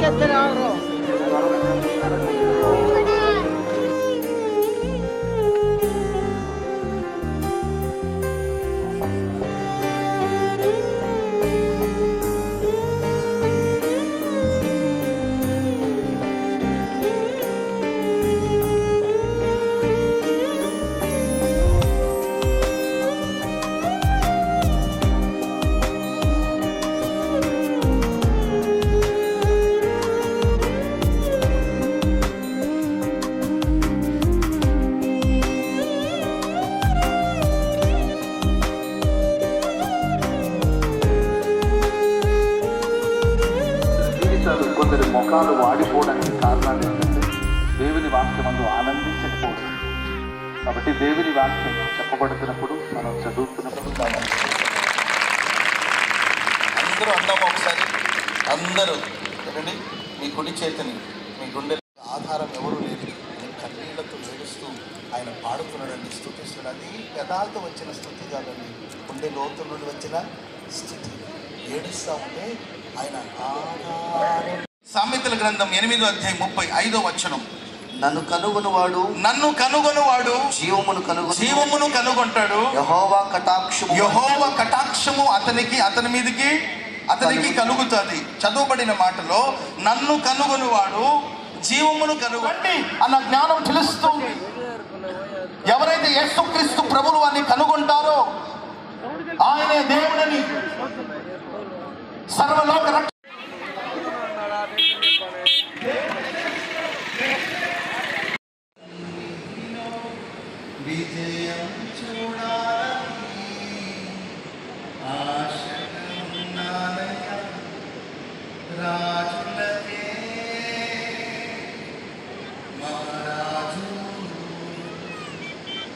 get it arrow. కొందరి ముఖాలు వాడిపోవడానికి కారణాలు ఏంటంటే దేవుని వాక్యమందు ఆనందించకపోవడం కాబట్టి దేవుని వాక్యం చెప్పబడుతున్నప్పుడు మనం చదువుతున్నప్పుడు మనం అందరూ అందాము ఒకసారి. అందరూ ఏంటండి మీ కుడి చేతిని మీ గుండె ఆధారం ఎవరు లేదు కన్నీళ్ళతో ఏడుస్తూ ఆయన పాడుతున్నాడండి స్థుతిస్తున్నాడు అది పెదాలతో వచ్చిన స్థుతి కాదండి. గుండె లోతు నుండి వచ్చిన స్థుతి ఏడుస్తూ ఉంటే ఆయన ఆధారం సామెతల గ్రంథం ఎనిమిదో అధ్యాయం ముప్పై ఐదో వచనం. నన్ను కనుగొనువాడు. నన్ను కనుగొనువాడు. జీవమును కనుగొను జీవమును కనుగొంటాడు. యహోవా కటాక్షము యహోవ కటాక్షము అతనికి అతని మీదకి అతనికి కలుగుతుంది. చదువుబడిన మాటలో నన్ను కనుగొనువాడు జీవమును కనుగొండి అన్న జ్ఞానం తెలుస్తుంది ఎవరైతే యేసుక్రీస్తు ప్రభులు వారిని కనుగొంటారో ఆయనే దేవుడని సర్వలోక రాజులకే మహారాజు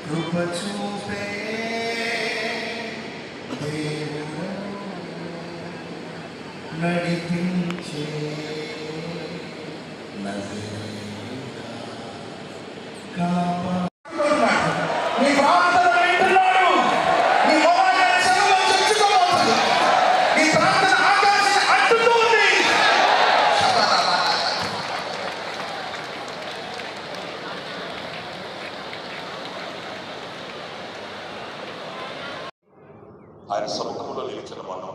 కృప చూపే దేవుడు నడిపించే నజరేయుడా కాపా ఆయన సముఖంలో నిలిచిన మనం